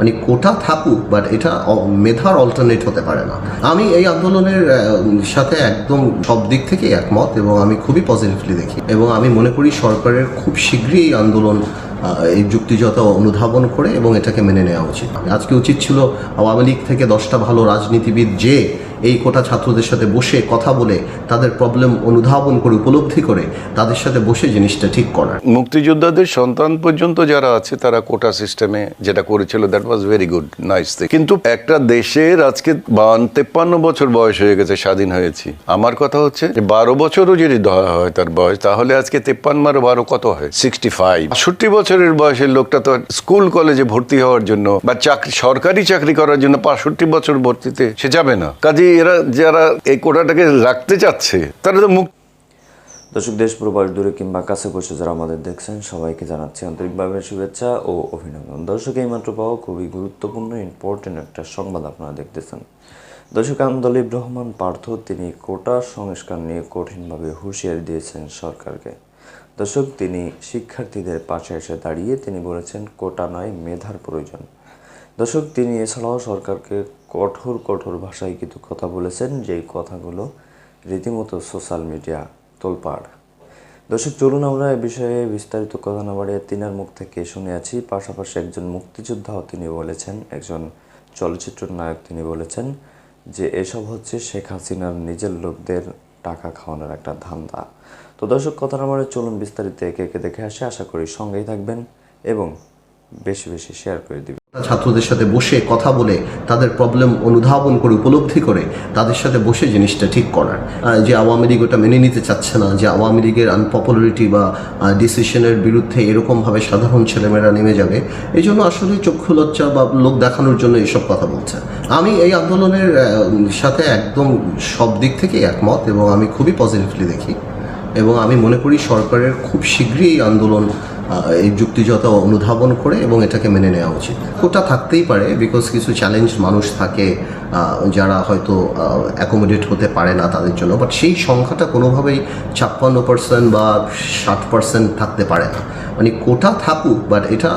মানে কোটা থাকুক বাট এটা মেধার অল্টারনেট হতে পারে না। আমি এই আন্দোলনের সাথে একদম সব দিক থেকে একমত এবং আমি খুবই পজিটিভলি দেখি। এবং আমি মনে করি সরকারের খুব শীঘ্রই এই আন্দোলন এই যুক্তিযত অনুধাবন করে এবং এটাকে মেনে নেওয়া উচিত। আজকে উচিত ছিল আওয়ামী লীগ থেকে দশটা ভালো রাজনীতিবিদ যে এই কোটা ছাত্রদের সাথে বসে কথা বলে, তাদের প্রবলেম অনুধাবন করে, উপলব্ধি করে, তাদের সাথে বসে জিনিসটা ঠিক করার। মুক্তিযোদ্ধাদের সন্তান পর্যন্ত যারা আছে, তারা কোটা সিস্টেমে যেটা করেছিল that was very good nice কিন্তু একটা দেশের আজকে বান, তেপ্পান্ন বছর বয়স হয়ে গেছে, স্বাধীন হয়েছি। আমার কথা হচ্ছে যে, বারো বছরও যদি ধরা হয় তার বয়স, তাহলে আজকে তেপ্পান্ন আর বারো কত হয়? সিক্সটি ফাইভ বাষট্টি বছরের বয়সের লোকটা তো স্কুল কলেজে ভর্তি হওয়ার জন্য বা চাকরি, সরকারি চাকরি করার জন্য পাঁষট্টি বছর ভর্তিতে সে যাবে না। কাজে এরা যারা এই কোটাটাকে রাখতে চাচ্ছে, তারা তো মুক্ত দর্শক, দেশ প্রবাস দূরে কিংবা কাছে বসে যারা আমাদের দেখছেন, সবাইকে জানাচ্ছি আন্তরিকভাবে শুভেচ্ছা ও অভিনন্দন। দর্শক, এইমাত্র পাওয়া খুবই গুরুত্বপূর্ণ ইম্পর্টেন্ট একটা সংবাদ আপনারা দেখতেছেন। দর্শক আন্দোলিব রহমান পার্থ, তিনি কোটা সংস্কার নিয়ে কঠিনভাবে হুঁশিয়ারি দিয়েছেন সরকারকে। দর্শক, তিনি শিক্ষার্থীদের পাশে এসে দাঁড়িয়ে তিনি বলেছেন, কোটা নয়, মেধার প্রয়োজন। দর্শক, তিনি এছাড়াও সরকারকে কঠোর কঠোর ভাষায় কিছু কথা বলেছেন, যেই কথাগুলো রীতিমতো সোশ্যাল মিডিয়া তোলপাড়। দর্শক, চলুন আমরা এ বিষয়ে বিস্তারিত কথা না বাড়িয়ে তিনার মুখ থেকে শুনে আছি পাশাপাশি একজন মুক্তিযোদ্ধাও তিনি বলেছেন, একজন চলচ্চিত্র নায়ক তিনি বলেছেন যে এসব হচ্ছে শেখ হাসিনার নিজের লোকদের টাকা খাওয়ানোর একটা ধান্দা। তো দর্শক, কথা না চলুন বিস্তারিত একে একে দেখে আসে। আশা করি সঙ্গেই থাকবেন এবং বেশি বেশি শেয়ার করে দিবেন। ছাত্রদের সাথে বসে কথা বলে, তাদের প্রবলেম অনুধাবন করে, উপলব্ধি করে, তাদের সাথে বসে জিনিসটা ঠিক করার। যে আওয়ামী লীগ ওটা মেনে নিতে চাচ্ছে না, যে আওয়ামী লীগের আনপপুলারিটি বা ডিসিশনের বিরুদ্ধে এরকমভাবে সাধারণ ছেলেমেয়েরা নেমে যাবে, এই জন্য আসলে চক্ষু লজ্জা বা লোক দেখানোর জন্য এসব কথা বলছে। আমি এই আন্দোলনের সাথে একদম সব দিক থেকে একমত এবং আমি খুবই পজিটিভলি দেখি। এবং আমি মনে করি সরকারের খুব শীঘ্রই এই আন্দোলন এই যুক্তিযতা অনুধাবন করে এবং এটাকে মেনে নেওয়া উচিত। কোটা থাকতেই পারে বিকজ কিছু চ্যালেঞ্জ মানুষ থাকে যারা হয়তো অ্যাকোমোডেট হতে পারে না তাদের জন্য বাট সেই সংখ্যাটা কোনোভাবেই ছাপ্পান্ন পার্সেন্ট বা ষাট পার্সেন্ট থাকতে পারে না। মানে কোটা থাকুক বাট এটা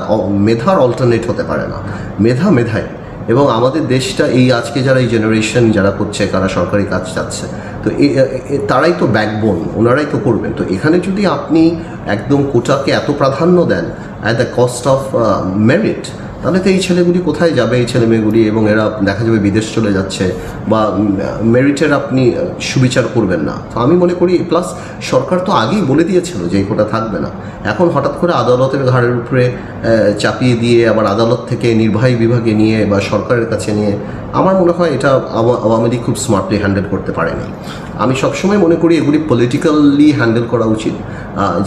মেধার অল্টারনেট হতে পারে না। মেধা মেধায়। এবং আমাদের দেশটা এই আজকে যারা এই জেনারেশন যারা করছে, কারা সরকারি কাজ চাচ্ছে তো তারাই তো ব্যাকবোন ওনারাই তো করবেন তো এখানে যদি আপনি একদম কোটাকে এত প্রাধান্য দেন at the cost of merit তাহলে তো এই ছেলেগুলি কোথায় যাবে, এই ছেলে মেয়েগুলি এবং এরা দেখা যাবে বিদেশ চলে যাচ্ছে, বা মেরিটের আপনি সুবিচার করবেন না। তো আমি মনে করি প্লাস সরকার তো আগেই বলে দিয়েছিল যে এই কোটা থাকবে না। এখন হঠাৎ করে আদালতের ঘাড়ের উপরে চাপিয়ে দিয়ে আবার আদালত থেকে নির্বাহী বিভাগে নিয়ে বা সরকারের কাছে নিয়ে, আমার মনে হয় এটা আওয়ামী লীগ খুব স্মার্টলি হ্যান্ডেল করতে পারেনি। আমি সবসময় মনে করি এগুলি পলিটিক্যালি হ্যান্ডেল করা উচিত।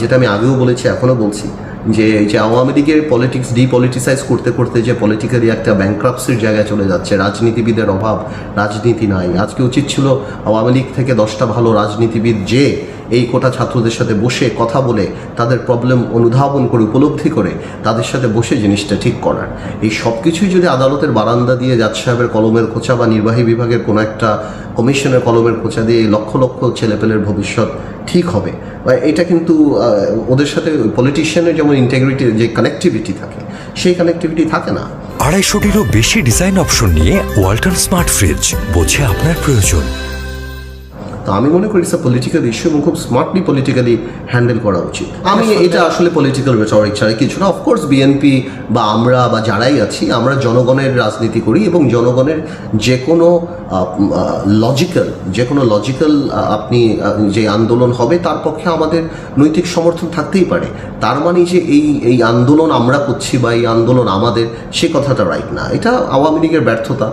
যেটা আমি আগেও বলেছি, এখনও বলছি। যে এই যে আওয়ামী লীগের পলিটিক্স ডিপলিটিসাইজ করতে করতে যে পলিটিক্যালি একটা ব্যাংক্রাপসির জায়গায় চলে যাচ্ছে, রাজনীতিবিদের অভাব, রাজনীতি নাই। আজকে উচিত ছিল আওয়ামী লীগ থেকে দশটা ভালো রাজনীতিবিদ যে এই কোটা ছাত্রদের সাথে বসে কথা বলে, তাদের প্রবলেম অনুধাবন করে, উপলব্ধি করে, তাদের সাথে বসে জিনিসটা ঠিক করার। এই সব কিছুই যদি আদালতের বারান্দা দিয়ে জাজ সাহেবের কলমের খোঁচা বা নির্বাহী বিভাগের কোনো একটা কমিশনের কলমের খোঁচা দিয়ে লক্ষ লক্ষ ছেলেপেলের ভবিষ্যৎ ঠিক হবে। এটা কিন্তু ওদের সাথে পলিটিশিয়ানের যেমন ইন্টেগ্রিটি যে কানেক্টিভিটি থাকে, সেই কানেক্টিভিটি থাকে না। আড়াইশোটিরও বেশি ডিজাইন অপশন নিয়ে ওয়াল্টন স্মার্ট ফ্রিজ বোঝে আপনার প্রয়োজন। তো আমি মনে করি ইটস পলিটিক্যাল ইস্যু এবং খুব স্মার্টলি পলিটিক্যালি হ্যান্ডেল করা উচিত। আমি এটা আসলে পলিটিক্যাল রেটরিক ছাড়া কিছু না। অফকোর্স বিএনপি বা আমরা বা যারাই আছি আমরা জনগণের রাজনীতি করি এবং জনগণের যে কোনো লজিক্যাল যে কোনো লজিক্যাল আপনি যে আন্দোলন হবে তার পক্ষে আমাদের নৈতিক সমর্থন থাকতেই পারে। তার মানে যে এই এই আন্দোলন আমরা করছি বা এই আন্দোলন আমাদের সে কথাটা রাইট না। এটা আওয়ামী লীগের ব্যর্থতা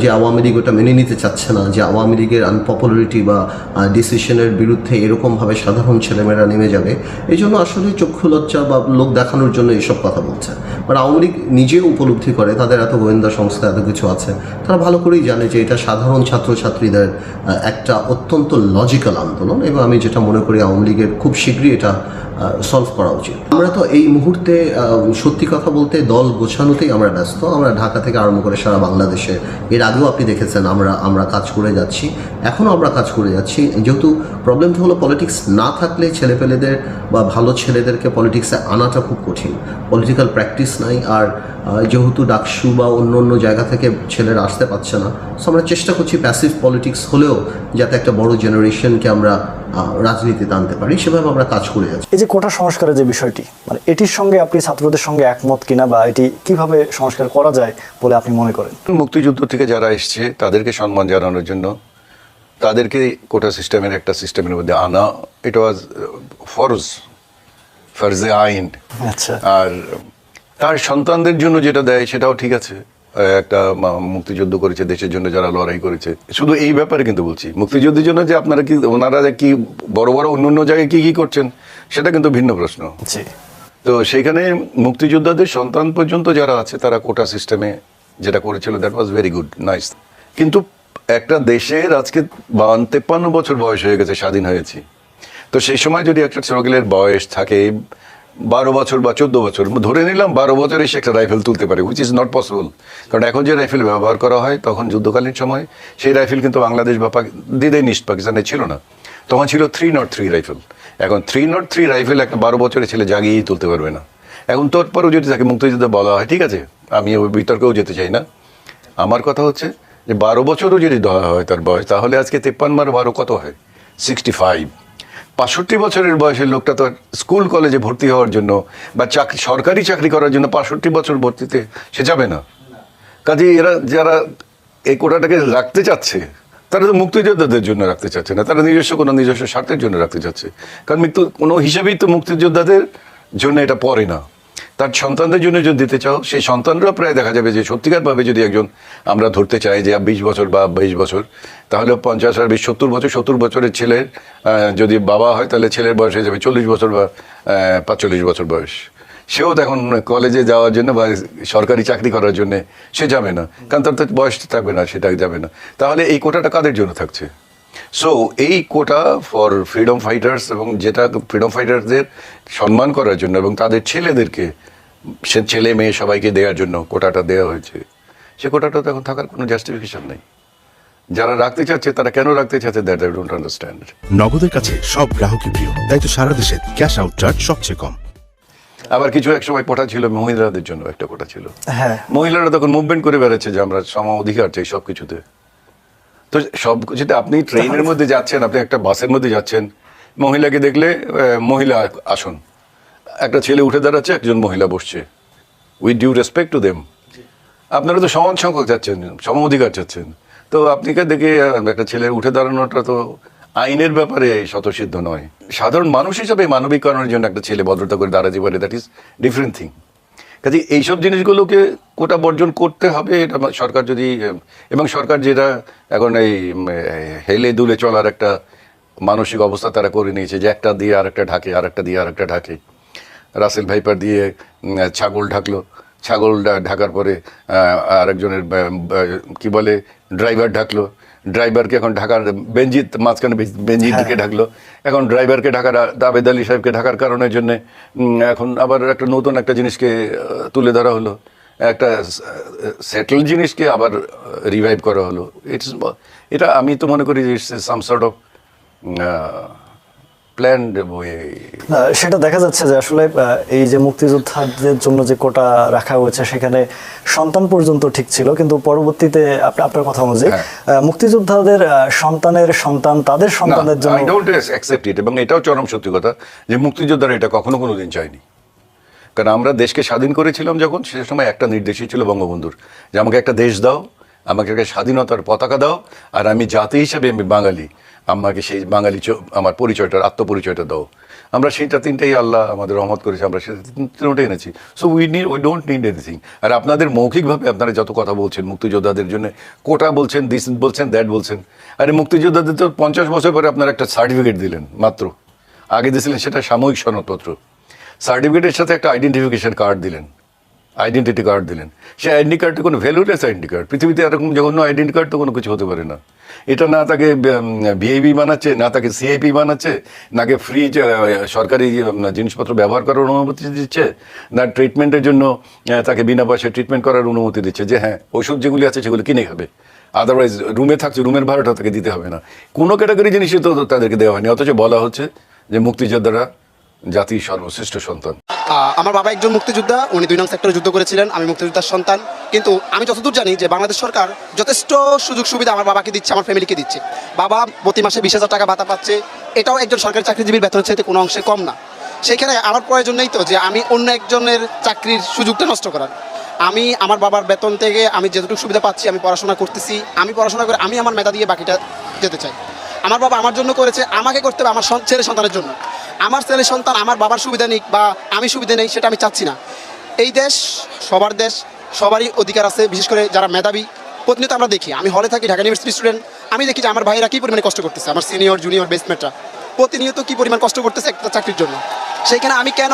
যে আওয়ামী লীগ ওটা মেনে নিতে চাচ্ছে না যে আওয়ামী লীগের আনপপুলারিটি বা ডিসিশনের বিরুদ্ধে এরকমভাবে সাধারণ ছেলেমেয়েরা নেমে যাবে। এই জন্য আসলে চক্ষু লজ্জা বা লোক দেখানোর জন্য এসব কথা বলছে। বাট আওয়ামী লীগ নিজেও উপলব্ধি করে, তাদের এত গোয়েন্দা সংস্থা এত কিছু আছে, তারা ভালো করেই জানে যে এটা সাধারণ ছাত্রছাত্রীদের একটা অত্যন্ত লজিক্যাল আন্দোলন। এবং আমি যেটা মনে করি আওয়ামী লীগের খুব শীঘ্রই এটা সলভ করা উচিত। আমরা তো এই মুহূর্তে সত্যি কথা বলতে দল গোছানোতেই আমরা ব্যস্ত। আমরা ঢাকা থেকে আরম্ভ করে সারা বাংলাদেশে। এর আগেও আপনি দেখেছেন আমরা আমরা কাজ করে যাচ্ছি। এখনও আমরা কাজ করে যাচ্ছি। যেহেতু প্রবলেমটা হলো পলিটিক্স না থাকলে ছেলেপেলেদের বা ভালো ছেলেদেরকে পলিটিক্সে আনাটা খুব কঠিন। পলিটিক্যাল প্র্যাকটিস নাই আর যেহেতু ডাকসু বা অন্য অন্য জায়গা থেকে ছেলেরা আসতে পারছে না সো আমরা চেষ্টা করছি প্যাসিভ পলিটিক্স হলেও যাতে একটা বড় জেনারেশনকে আমরা রাজনীতিতে আনতে পারি সেভাবে আমরা কাজ করে যাচ্ছি। এই যে কোটা সংস্কারের যে বিষয়টি মানে এটির সঙ্গে আপনি ছাত্রদের সঙ্গে একমত কিনা বা এটি কীভাবে সংস্কার করা যায় বলে আপনি মনে করেন? মুক্তিযুদ্ধ থেকে যারা এসছে তাদেরকে সম্মান জানানোর জন্য তাদেরকে কোটা সিস্টেমের একটা সিস্টেমের মধ্যে আনা এটা ওয়াজ ফরজ ফরজে আইন। আচ্ছা। আর তার সন্তানদের জন্য যেটা দেয় সেটাও ঠিক আছে। একটা মুক্তিযুদ্ধ করেছে দেশের জন্য যারা লড়াই করেছে। শুধু এই ব্যাপারে কিন্তু বলছি মুক্তিযুদ্ধের জন্য যে আপনারা কি ওনারা কি বড় বড় অন্য অন্য জায়গায় কি কি করছেন সেটা কিন্তু ভিন্ন প্রশ্ন। তো সেখানে মুক্তিযোদ্ধাদের সন্তান পর্যন্ত যারা আছে তারা কোটা সিস্টেমে যেটা করেছিল that was very good nice কিন্তু একটা দেশের আজকে বাউন্ন, তেপ্পান্ন বছর বয়স হয়ে গেছে, স্বাধীন হয়েছি। তো সেই সময় যদি একটা স্ট্রাগলের বয়স থাকে, বারো বছর বা চোদ্দ বছর, ধরে নিলাম বারো বছরে সে একটা রাইফেল তুলতে পারে উইচ ইজ নট পসিবল কারণ এখন যে রাইফেল ব্যবহার করা হয়, তখন যুদ্ধকালীন সময় সেই রাইফেল কিন্তু বাংলাদেশ বা দিদেন ইস্ট পাকিস্তানে ছিল না। তখন ছিল থ্রি নট থ্রি রাইফেল। এখন থ্রি নট থ্রি রাইফেল একটা বারো বছরের ছেলে জাগিয়েই তুলতে পারবে না। এখন তারপরেও যদি তাকে মুক্তিযুদ্ধ বলা হয়, ঠিক আছে, আমি বিতর্কেও যেতে চাই না। আমার কথা হচ্ছে যে বারো বছরও যদি ধরা হয় তার বয়স, তাহলে আজকে তেপ্পান্ন বারো কত হয়? সিক্সটি ফাইভ পাঁষট্টি বছরের বয়সের লোকটা তো স্কুল, কলেজে ভর্তি হওয়ার জন্য বা চাকরি, সরকারি চাকরি করার জন্য পাঁষট্টি বছর ভর্তিতে সে যাবে না। কাজে এরা যারা এই কোটাটাকে রাখতে চাচ্ছে, তারা তো মুক্তিযোদ্ধাদের জন্য রাখতে চাচ্ছে না, তারা নিজস্ব কোনো নিজস্ব স্বার্থের জন্য রাখতে চাচ্ছে। কারণ মৃত্যু, কোনো হিসেবেই তো মুক্তিযোদ্ধাদের জন্য এটা পড়ে না। তার সন্তানদের জন্য যদি দিতে চাও, সেই সন্তানরা প্রায় দেখা যাবে যে সত্যিকারভাবে যদি একজন আমরা ধরতে চাই যে বিশ বছর বা বাইশ বছর, তাহলে পঞ্চাশ আর বিশ, সত্তর বছর, সত্তর বছরের ছেলের যদি বাবা হয়, তাহলে ছেলের বয়স হয়ে যাবে চল্লিশ বছর বা পাঁচচল্লিশ বছর বয়স। সেও এখন কলেজে যাওয়ার জন্য বা সরকারি চাকরি করার জন্য সে যাবে না, কারণ তার তো বয়স থাকবে না, সেটা যাবে না। তাহলে এই কোটাটা কাদের জন্য থাকছে? সো এই কোটা ফর ফ্রিডম ফাইটার্স এবং যেটা ফ্রিডম ফাইটারদের সম্মান করার জন্য এবং তাদের ছেলেদেরকে সে ছেলে মেয়ে সবাইকে দেওয়ার জন্য কোটাটা দেওয়া হয়েছে। সে কোটাটা তো এখন থাকার কোনো জাস্টিফিকেশন নেই। যারা রাখতে চাচ্ছে তারা কেন রাখতে চাচ্ছে দ্যাট আই ডোন্ট আন্ডারস্ট্যান্ড নগদের কাছে সব গ্রাহকই প্রিয় তাই তো সারা দেশে ক্যাশ আউট চার্জ সবচেয়ে কম। আবার কিছু এক সময় কোটা ছিল মহিলাদের জন্য একটা কোটা ছিল। হ্যাঁ। মহিলারা তখন মুভমেন্ট করে বেড়াচ্ছে যে আমরা সম অধিকার চাই সব কিছুতে। তো সব কিছুতে আপনি ট্রেনের মধ্যে যাচ্ছেন আপনি একটা বাসের মধ্যে যাচ্ছেন। মহিলাকে দেখলে মহিলা আসন। একটা ছেলে উঠে দাঁড়াচ্ছে একজন মহিলা বসছে। With due respect to them আপনারা তো সমান সংখ্যক চাচ্ছেন সম অধিকার চাচ্ছেন। তো আপনি কে দেখে একটা ছেলে উঠে দাঁড়ানোটা তো আইনের ব্যাপারে স্বতঃসিদ্ধ নয়। সাধারণ মানুষ হিসাবে মানবিকরণের জন্য একটা ছেলে ভদ্রতা করে দাঁড়াতে পারে দ্যাট ইজ ডিফারেন্ট থিং কাজে এইসব জিনিসগুলোকে কোটা বর্জন করতে হবে এটা সরকার যদি এবং সরকার যেটা এখন এই হেলে দুলে চলার একটা মানসিক অবস্থা তারা করে নিয়েছে যে একটা দিয়ে আর একটা ঢাকে আরেকটা দিয়ে আর একটা ঢাকে। রাসেল ভাইপার দিয়ে ছাগল ঢাকলো। ছাগল ঢাকার পরে আরেকজনের কি বলে ড্রাইভার ঢাকলো। ড্রাইভারকে এখন ঢাকার বেঞ্জিত মাঝখানে বেঞ্জ- বেঞ্জিতকে ঢাকলো। এখন ড্রাইভারকে ঢাকার দাবেদ আলী সাহেবকে ঢাকার কারণের জন্য এখন আবার একটা নতুন একটা জিনিসকে তুলে ধরা হলো। একটা সেটেল জিনিসকে আবার রিভাইভ করা হলো। ইটস এটা আমি তো মনে করি সাম সর্ট অফ প্ল্যান্ড সেটা দেখা যাচ্ছে যে আসলে এই যে মুক্তিযোদ্ধাদের জন্য যে কোটা রাখা হয়েছে সেখানে সন্তান পর্যন্ত ঠিক ছিল কিন্তু পরবর্তীতে আপনি আপনার কথা অনুযায়ী হ্যাঁ। মুক্তিযোদ্ধাদের সন্তানের সন্তান তাদের সন্তানের জন্য আই ডোন্ট অ্যাকসেপ্ট ইট এবং এটাও চরম সত্যি কথা যে মুক্তিযোদ্ধারা এটা কখনো কোনো দিন চায়নি। কারণ আমরা দেশকে স্বাধীন করেছিলাম যখন সে সময় একটা নির্দেশই ছিল বঙ্গবন্ধুর যে আমাকে একটা দেশ দাও আমাকে একটা স্বাধীনতার পতাকা দাও আর আমি জাতি হিসেবে আমি বাঙালি। আমাকে সেই বাঙালি আমার পরিচয়টা, আত্মপরিচয়টা দাও। আমরা সেইটা তিনটেই আল্লাহ আমাদের রহমত করেছে, আমরা সেটা তিন- এনেছি। So we need we don't need anything আর আপনাদের মৌখিকভাবে আপনারা যত কথা বলছেন, মুক্তিযোদ্ধাদের জন্য কোটা বলছেন দিস বলছেন দ্যাট বলছেন। আরে মুক্তিযোদ্ধাদের তো পঞ্চাশ বছর পরে আপনারা একটা সার্টিফিকেট দিলেন, মাত্র। আগে দিয়েছিলেন সেটা সাময়িক সনদপত্র। সার্টিফিকেটের সাথে একটা আইডেন্টিফিকেশন কার্ড দিলেন। আইডেন্টিটি কার্ড দিলেন। সে আইডেন্টি কার্ডটা কোনো ভ্যালুলেস আইডেন্টি কার্ড পৃথিবীতে এরকম জঘন্য আইডেন্টি কার্ড তো কোনো কিছু হতে পারে না। এটা না তাকে ভিআইপি বানাচ্ছে, না তাকে সিআইপি বানাচ্ছে নাকে ফ্রি সরকারি জিনিসপত্র ব্যবহার করার অনুমতি দিচ্ছে, না ট্রিটমেন্টের জন্য তাকে বিনা পয়সায় ট্রিটমেন্ট করার অনুমতি দিচ্ছে যে হ্যাঁ ওষুধ যেগুলি আছে সেগুলো কিনে খাবে। আদারওয়াইজ রুমে থাকছে রুমের ভাড়াটা তাকে দিতে হবে না। কোনো ক্যাটাগরি জিনিসই তো তাদেরকে দেওয়া হয়নি, অথচ বলা হচ্ছে যে মুক্তিযোদ্ধারা জাতির সর্বশ্রেষ্ঠ সন্তান। আমার বাবা একজন মুক্তিযোদ্ধা, উনি দুই নং সেক্টরে যুদ্ধ করেছিলেন, আমি মুক্তিযোদ্ধার সন্তান। কিন্তু আমি যতদূর জানি যে বাংলাদেশ সরকার যথেষ্ট সুযোগ সুবিধা আমার বাবাকে দিচ্ছে, আমার ফ্যামিলিকে দিচ্ছে। বাবা প্রতি মাসে বিশ হাজার টাকা ভাতা পাচ্ছে, এটাও একজন সরকারি চাকরিজীবীর বেতনের চাইতে কোনো অংশে কম না। সেখানে আমার প্রয়োজন নেই তো যে আমি অন্য একজনের চাকরির সুযোগটা নষ্ট করার। আমি আমার বাবার বেতন থেকে আমি যতটুকু সুবিধা পাচ্ছি, আমি পড়াশোনা করতেছি। আমি পড়াশোনা করে আমি আমার মেধা দিয়ে বাকিটা যেতে চাই। আমার বাবা আমার জন্য করেছে, আমাকে করতে হবে আমার ছেলে সন্তানের জন্য। আমার ছেলে সন্তান আমার বাবার সুবিধা নিক বা আমি সুবিধা নেই সেটা আমি চাচ্ছি না। এই দেশ সবার দেশ সবারই অধিকার আছে বিশেষ করে যারা মেধাবী। প্রতিনিয়ত আমরা দেখি আমি হলে থাকি ঢাকা ইউনিভার্সিটি স্টুডেন্ট আমি দেখি যে আমার ভাইরা কী পরিমাণে কষ্ট করতেছে আমার সিনিয়র জুনিয়র বেসমেটরা প্রতিনিয়ত কী পরিমাণ কষ্ট করতেছে একটা চাকরির জন্য। সেইখানে আমি কেন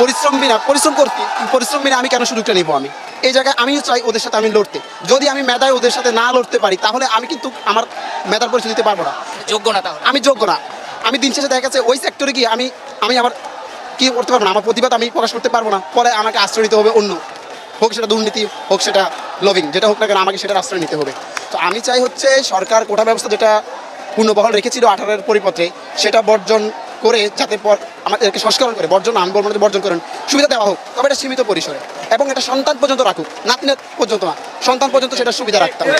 পরিশ্রম বিনা পরিশ্রম করতে পরিশ্রম বিনা আমি কেন সুযোগটা নিব আমি? এই জায়গায় আমিও চাই ওদের সাথে আমি লড়তে। যদি আমি মেধায় ওদের সাথে না লড়তে পারি তাহলে আমি কিন্তু আমার মেধার পরিচয় দিতে পারব না। যোগ্য না আমি যোগ্য না। আমি দিন শেষে দেখা গেছে ওই সেক্টরে গিয়ে আমি আমি আবার কি করতে পারব না? আমার প্রতিবাদ আমি প্রকাশ করতে পারব না। পরে আমাকে আশ্রয় নিতে হবে অন্য। হোক সেটা দুর্নীতি, হোক সেটা লভিং যেটা হোক না কেন আমাকে সেটার আশ্রয় নিতে হবে। তো আমি চাই হচ্ছে সরকার কোটা ব্যবস্থা যেটা পূর্ণবহাল রেখেছিল আঠারোর পরিপত্রে সেটা বর্জন করে যাতে পর আমাদেরকে সংস্করণ করে, বর্জন আমি বলব বর্জন করেন, সুবিধা দেওয়া হোক, তবে এটা সীমিত পরিসরে। এবং এটা সন্তান পর্যন্ত রাখুক নাতনি পর্যন্ত না, সন্তান পর্যন্ত সেটা সুবিধা রাখতে হবে।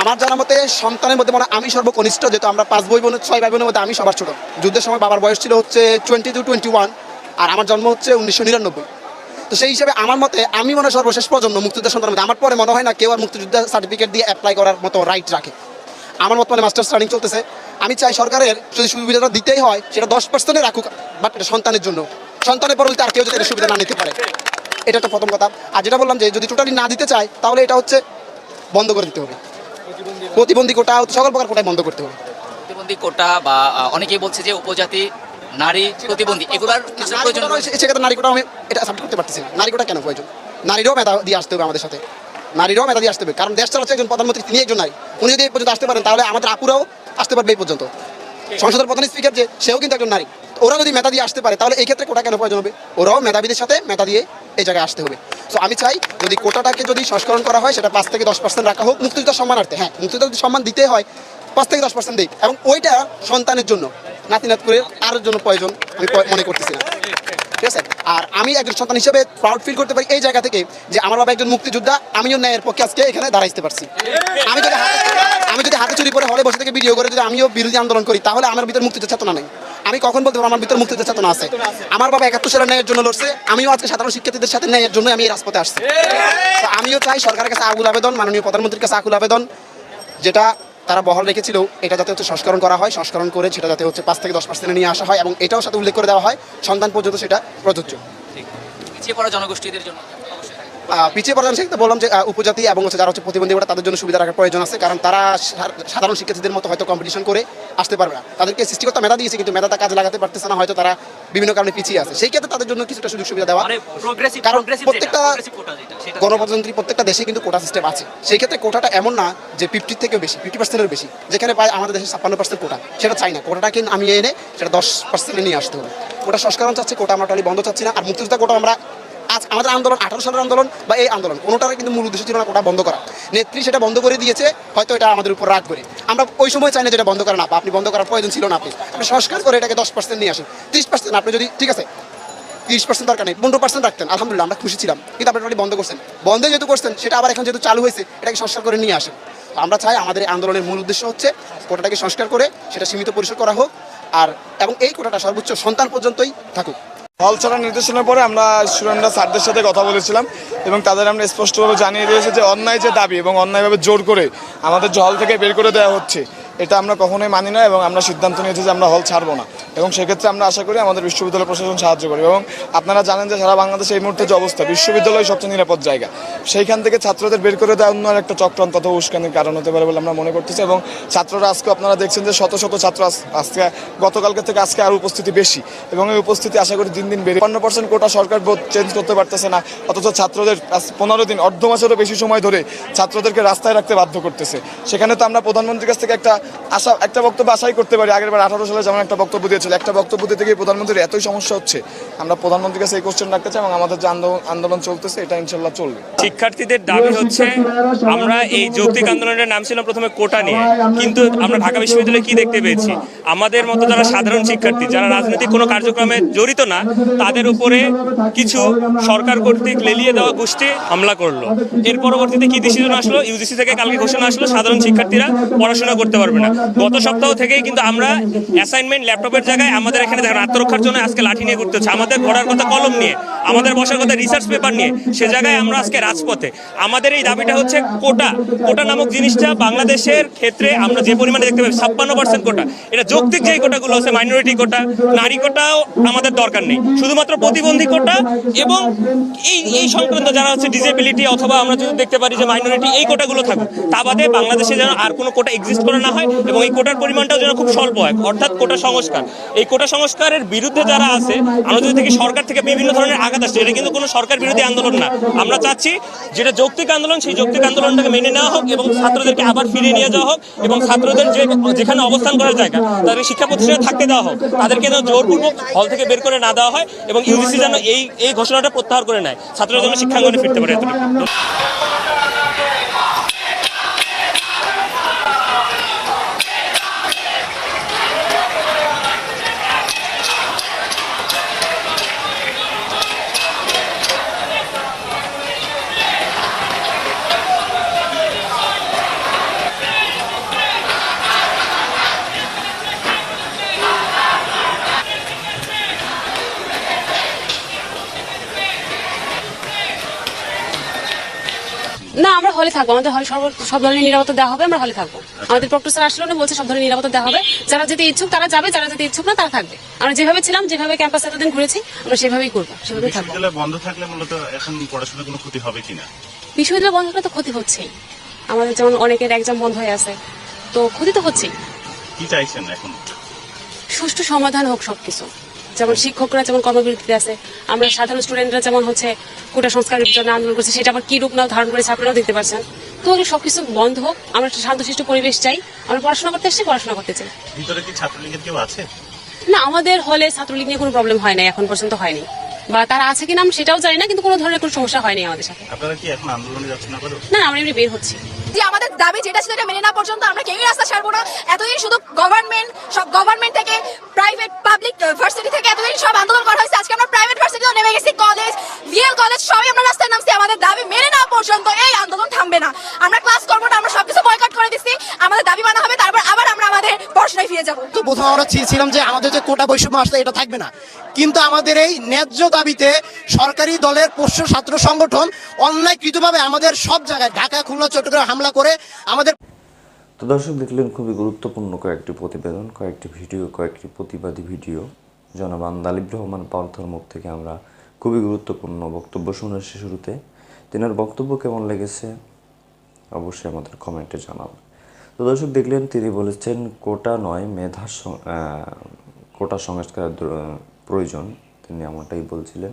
আমার জানা মতে সন্তানের মধ্যে মানে আমি সর্বকনিষ্ঠ, যেহেতু আমরা পাঁচ বই বোনের, ছয় ভাই বোনের মধ্যে আমি সবার ছোট। যুদ্ধের সময় বাবার বয়স ছিল হচ্ছে টোয়েন্টি টু টোয়েন্টি ওয়ান আর আমার জন্ম হচ্ছে উনিশশো নিরানব্বই। তো সেই হিসাবে আমার মতে আমি মনে সর্বশেষ প্রজন্ম মুক্তিযুদ্ধের সন্তানের মধ্যে। আমার পরে মনে হয় না কেউ আর মুক্তিযুদ্ধের সার্টিফিকেট দিয়ে অ্যাপ্লাই করার মতো রাইট রাখে। আমার মত মানে মাস্টার্স রানিং চলতেছে। আমি চাই সরকারের যদি সুবিধাটা দিতেই হয়, সেটা দশ পার্সেন্টে রাখুক বাট এটা সন্তানের জন্য। সন্তানের পরবর্তী আর কেউ যদি সুবিধা না নিতে পারে। এটা একটা প্রথম কথা। আর যেটা বললাম যে যদি টোটালি না দিতে চায়, তাহলে এটা হচ্ছে বন্ধ করে দিতে হবে। প্রতিবন্ধী কোটা সকল প্রকার কোটাই বন্ধ করতে হবে। প্রতিবন্ধী কোটা বা অনেকেই বলছে যে উপজাতি নারী প্রতিবন্ধী এগুলার কিছু প্রয়োজন সেক্ষেত্রে নারী কোটা আমি এটা সাপোর্ট করতে পারতেছি না। নারী কোটা কেন প্রয়োজন? নারীরাও মেধা দিয়ে আসতে হবে আমাদের সাথে। নারীরাও মেধা দিয়ে আসতে হবে। কারণ দেশ চালাচ্ছে একজন প্রধানমন্ত্রী তিনি একজন নারী। উনি যদি এই পর্যন্ত আসতে পারেন তাহলে আমাদের আপুরাও আসতে পারবে এই পর্যন্ত। সংসদের প্রধান স্পিকার যে সেও কিন্তু একজন নারী। ওরা যদি মেধা দিয়ে আসতে পারে তাহলে এই ক্ষেত্রে কোটা কেন প্রয়োজন হবে? ওরাও মেধাবীদের সাথে মেধা দিয়ে এই জায়গায় আসতে হবে। তো আমি চাই যদি কোটাটাকে যদি সংস্করণ করা হয়, সেটা পাঁচ থেকে দশ পার্সেন্ট রাখা হোক মুক্তিযোদ্ধার সম্মানার্থে। হ্যাঁ মুক্তিযুদ্ধ যদি সম্মান দিতে হয়, পাঁচ থেকে দশ পার্সেন্ট দিই। এবং ওইটা সন্তানের জন্য নাতি নাত করে আর জন্য প্রয়োজন, আমি মনে করতেছি না। ঠিক আছে? আর আমি একজন সন্তান হিসেবে প্রাউড ফিল করতে পারি এই জায়গা থেকে যে আমার বাবা একজন মুক্তিযোদ্ধা, আমিও ন্যায়ের পক্ষে আজকে এখানে দাঁড়াইতে পারছি। আমি যদি আমি যদি হাতে চুরি করে হলে বসে থেকে ভিডিও করে যদি আমিও বিরোধী আন্দোলন করি, তাহলে আমার ভিতরে মুক্তিযুদ্ধ চেতনা নেই। আমি কখন বলতে পারব আমার ভিতরে মুক্তিযুদ্ধ চেতনা আছে? আমার বাবা একাত্তর সালের ন্যায়ের জন্য লড়ছে, আমিও আজকে সাধারণ শিক্ষার্থীদের সাথে ন্যায়ের জন্য আমি এই রাজপথে আসছি। আমিও চাই সরকারের কাছে আকুল আবেদন, মাননীয় প্রধানমন্ত্রীর কাছে আকুল আবেদন, যেটা তারা বহাল রেখেছিল, এটা যাতে হচ্ছে সংস্করণ করা হয়, সংস্করণ করে সেটা যাতে হচ্ছে পাঁচ থেকে দশ পার্সেন্টে নিয়ে আসা হয় এবং এটাও সাথে উল্লেখ করে দেওয়া হয় সন্তান পর্যন্ত সেটা প্রযোজ্য। পিছিয়ে পড়া জনগোষ্ঠীদের জন্য। পিছিয়ে পড়া সেক্ষেত্রে বললাম যে উপজাতি এবং হচ্ছে যারা হচ্ছে প্রতিবন্ধী ওরা তাদের জন্য সুবিধা রাখার প্রয়োজন আছে কারণ তারা সাধারণ শিক্ষার্থীদের মতো হয়তো কম্পিটিশন করে আসতে পারবে না। তাদেরকে সৃষ্টিকর্তা মেধা দিয়েছে কিন্তু মেধাটা কাজে লাগাতে পারতেছে না হয়তো তারা বিভিন্ন কারণে পিছিয়ে আছে। সেই ক্ষেত্রে তাদের জন্য কিছুটা সুযোগ সুবিধা দেওয়া মানে কারণ প্রত্যেকটা গণপ্রজাতন্ত্রী প্রত্যেকটা দেশে কিন্তু কোটা সিস্টেম আছে। সেই ক্ষেত্রে কোটাটা এমন না যে ফিফটির থেকেও বেশি ফিফটি পার্সেন্টের বেশি যেখানে পায় আমাদের দেশে ছাপ্পান্ন পার্সেন্ট কোটা সেটা চাই না। কোটাটাকে আমি এনে সেটা দশ পার্সেন্টে নিয়ে আসতে হবে। কোটা সংস্করণ চাচ্ছে কোটা আমরা টোটালি বন্ধ চাচ্ছি না। আর মুক্তিযোদ্ধা কোটা আমরা আজ আমাদের আন্দোলন, আঠারো সালের আন্দোলন বা এই আন্দোলন কোনোটার কিন্তু মূল উদ্দেশ্য ছিল না কোটা বন্ধ করা। নেত্রী সেটা বন্ধ করে দিয়েছে, হয়তো এটা আমাদের উপর রাগ করে। আমরা ওই সময় চাই না যেটা বন্ধ করা না আপনি বন্ধ করার প্রয়োজন ছিল না আপনি। আপনি সংস্কার করে এটাকে দশ পার্সেন্ট নিয়ে আসেন। ত্রিশ পার্সেন্ট আপনি যদি, ঠিক আছে, তিরিশ পার্সেন্ট দরকার নেই, পনেরো পার্সেন্ট রাখতেন, আলহামদুলিল্লাহ আমরা খুশি ছিলাম। কিন্তু আপনি বন্ধ করছেন। বন্ধ যেহেতু করছেন, সেটা আবার এখন যেহেতু চালু হয়েছে, এটাকে সংস্কার করে নিয়ে আসেন। আমরা চাই আমাদের আন্দোলনের মূল উদ্দেশ্য হচ্ছে কোটাটাকে সংস্কার করে, সেটা সীমিত পরিসর করা হোক, আর, এবং এই কোটাটা সর্বোচ্চ সন্তান পর্যন্তই থাকুক। হল ছাড়ার নির্দেশনার পরে আমরা স্টুডেন্টরা স্যারদের সাথে কথা বলেছিলাম এবং তাদের আমরা স্পষ্টভাবে জানিয়ে দিয়েছি যে অন্যায় যে দাবি এবং অন্যায়ভাবে জোর করে আমাদের জল থেকে বের করে দেওয়া হচ্ছে এটা আমরা কখনোই মানি না এবং আমরা সিদ্ধান্ত নিয়েছি যে আমরা হল ছাড়বো না। এবং সেক্ষেত্রে আমরা আশা করি আমাদের বিশ্ববিদ্যালয় প্রশাসন সাহায্য করবে এবং আপনারা জানেন যে সারা বাংলাদেশে এই মুহূর্তে যে অবস্থা, বিশ্ববিদ্যালয় সবচেয়ে নিরাপদ জায়গা। সেইখান থেকে ছাত্রদের বের করে দেওয়া অন্য একটা চক্রান্ত অথবা উস্কানির কারণ হতে পারে বলে আমরা মনে করতেছি এবং ছাত্ররা আজকে আপনারা দেখছেন যে শত শত ছাত্র আজকে, গতকালকে থেকে আজকে আর উপস্থিতি বেশি। এবং এই উপস্থিতি আশা করি দিন দিন বেড়ে পনেরো পার্সেন্ট কোটা সরকার চেঞ্জ করতে পারতেছে না, অথচ ছাত্রদের পনেরো দিন, অর্ধ মাসেরও বেশি সময় ধরে ছাত্রদেরকে রাস্তায় রাখতে বাধ্য করতেছে। সেখানে তো আমরা প্রধানমন্ত্রীর কাছ থেকে একটা আশা একটা বক্তব্য আশাই করতে পারি আগের বার আঠারো সালে যেমন একটা বক্তব্য দিয়েছিল, একটা বক্তব্য দিতে গিয়ে প্রধানমন্ত্রীর এতই সমস্যা হচ্ছে। আমরা প্রধানমন্ত্রীর কাছে এই কোশ্চেন রাখতে চাই এবং আমাদের যে আন্দোলন আন্দোলন চলতেছে, এটা ইনশাল্লাহ চলবে। শিক্ষার্থীদের দাবি হচ্ছে, আমরা এই যৌক্তিক আন্দোলনের নাম ছিল প্রথমে কোটা নিয়ে। কিন্তু আমরা ঢাকা বিশ্ববিদ্যালয়ে কি দেখতে পেয়েছি? আমাদের মতো যারা সাধারণ শিক্ষার্থী, যারা রাজনৈতিক কোনো কার্যক্রমে জড়িত না, তাদের উপরে কিছু সরকার কর্তৃক লেলিয়ে দেওয়া গোষ্ঠী হামলা করল। এর পরবর্তীতে কি ডিসিশন আসলো? ইউজিসি থেকে কালকে ঘোষণা আসলো, সাধারণ শিক্ষার্থীরা পড়াশোনা করতে পারবে না। গত সপ্তাহ থেকেই কিন্তু আমরা অ্যাসাইনমেন্ট ল্যাপটপের জায়গায় আমাদের এখানে দেখেন আত্মরক্ষার জন্য আজকে লাঠি নিয়ে ঘুরতে হচ্ছে। আমাদের ঘোরার কথা কলম নিয়ে, আমাদের বসার কথা রিসার্চ পেপার নিয়ে, সে জায়গায় আমরা আজকে রাজপথে। আমাদের এই দাবিটা হচ্ছে কোটা। কোটা নামক জিনিসটা বাংলাদেশের ক্ষেত্রে আমরা যে পরিমাণে দেখতে পাই, ছাপ্পান্ন পার্সেন্ট কোটা। এটা যৌক্তিক যে কোটাগুলো আছে মাইনরিটি কোটা, নারী কোটাও আমাদের দরকার নেই। শুধুমাত্র প্রতিবন্ধী কোটা এবং এই এই সংক্রান্ত যারা হচ্ছে ডিসেবিলিটি অথবা আমরা যদি দেখতে পারি যে মাইনরিটি এই কোটাগুলো থাকুক, তা বাদে বাংলাদেশে যেন আর কোনো কোটা এক্সিস্ট করে না হয়। এবং এই কোটার পরিমাণটাও যেন খুব স্বল্প হয়, অর্থাৎ কোটা সংস্কার। এই কোটা সংস্কারের বিরুদ্ধে যারা আছে যদি দেখি সরকার থেকে বিভিন্ন ধরনের আঘাত আসছে, এটা কিন্তু কোনো সরকার বিরোধী আন্দোলন না। আমরা চাচ্ছি যেটা যৌক্তিক আন্দোলন, সেই যৌক্তিক আন্দোলনটাকে মেনে নেওয়া হোক এবং ছাত্রদেরকে আবার ফিরিয়ে নিয়ে যাওয়া হোক এবং ছাত্রদের যে যেখানে অবস্থান করার জায়গা, তাদের শিক্ষা প্রতিষ্ঠানে থাকতে দেওয়া হোক। তাদেরকে যেন জোরপূর্বক হল থেকে বের করে না দেওয়া হয় এবং ইউজিসি যেন এই এই ঘোষণাটা প্রত্যাহার করে নেয়। ছাত্ররা যেন শিক্ষাঙ্গনে ফিরতে পারে এতটুকু। থাকব। আমাদের হলে সব ধরনের নিরাপত্তা দেওয়া হবে আমরা হলে থাকব। আমাদের প্রক্টর স্যার আসলো বলছে সব ধরনের নিরাপত্তা দেওয়া হবে। যারা যেতে ইচ্ছুক তারা যাবে যারা যেতে ইচ্ছুক না তারা থাকবে। আমরা যেভাবে ছিলাম যেভাবে ক্যাম্পাস এতদিন ঘুরেছি আমরা সেভাবেই করব সেভাবেই থাকব। বন্ধ থাকলে মূলত এখন পড়াশোনার কোনো ক্ষতি হবে কিনা? বিশ্ববিদ্যালয় বন্ধ হলে তো ক্ষতি হচ্ছেই। আমাদের যেমন অনেকের এক্সাম বন্ধ হয়ে আছে তো ক্ষতি তো হচ্ছেই। কি চাইছেন এখন? সুষ্ঠু সমাধান হোক সবকিছু। যেমন শিক্ষকরা যেমন কর্মবিরতিতে আছে আমরা সাধারণ স্টুডেন্টরা যেমন হচ্ছে কোটা সংস্কারের জন্য আন্দোলন করছে সেটা আবার কি রূপ নাও ধারণ করেছে আপনারাও দেখতে পাচ্ছেন। তো সবকিছু বন্ধ হোক আমরা একটা শান্তশিষ্ট পরিবেশ চাই আমরা পড়াশোনা করতে এসেছি পড়াশোনা করতে চাই। ভিতরে কি ছাত্রলীগের কেউ আছে? না আমাদের হলে ছাত্রলীগ নিয়ে কোনো প্রবলেম হয় না এখন পর্যন্ত হয়নি। বা তারা আছে কিনা আমি সেটাও জানি না কিন্তু কোনো ধরনের কোনো সমস্যা হয়নি আমাদের সাথে। আপনারা কি এখন আন্দোলনে যাচ্ছেন না না আমরা এমনি বের হচ্ছি। যে আমাদের দাবি যেটা ছিল এটা মেনে না পর্যন্ত আমরা কেউই রাস্তা ছাড়বো না। এতদিন শুধু গভর্নমেন্ট সব গভর্নমেন্ট থেকে প্রাইভেট পাবলিক ভার্সিটি থেকে এতদিন সব আন্দোলন করা হয়েছে। আজকে আমরা প্রাইভেট ভার্সিটিও নেমে গেছি। কলেজ ভিএল কলেজ সবই আমরা রাস্তায় নামছি। আমাদের দাবি মেনে না পর্যন্ত এই আন্দোলন থামবে না। আমরা ক্লাস করব না, আমরা সবকিছু বয়কট করে দিচ্ছি। আমাদের দাবি মানা হবে, তারপর আবার আমরা আমাদের পড়াশোনায় ফিরে যাব। তো প্রথম আমরা চেয়েছিলাম যে আমাদের যে কোটা বৈষম্য আসলে এটা থাকবে না। কিন্তু আমাদের এই ন্যায্য দাবিতে সরকারি দলের পোষ্য ছাত্র সংগঠন অন্যায়কৃতভাবে আমাদের সব জায়গায়, ঢাকা, খুলনা, চট্টগ্রাম হামলা করে আমাদের তো দর্শক দেখলেন, খুবই গুরুত্বপূর্ণ কয়েকটি প্রতিবেদন, কয়েকটি ভিডিও, কয়েকটি প্রতিবাদী ভিডিও। জনাব আন্দালিব রহমান পার্থর মুখ থেকে আমরা খুবই গুরুত্বপূর্ণ বক্তব্য শুনেছি শুরুতে। তেনার বক্তব্য কেমন লেগেছে? অবশ্যই আমাদের কমেন্টে জানান তো দর্শক দেখলেন, তিনি বলেছেন, কোটা নয় মেধার কোটা সংস্কারের প্রয়োজন। তিনি আমারটাই বলছিলেন।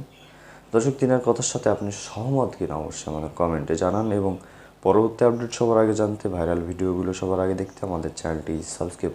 দর্শক, তিনার কথার সাথে আপনি সহমত কিনা অবশ্যই আমাদের কমেন্টে জানান এবং পরবর্তী আপডেট সবার আগে জানতে ভাইরাল ভিডিওগুলো সবার আগে দেখতে আমাদের চ্যানেলটি সাবস্ক্রাইব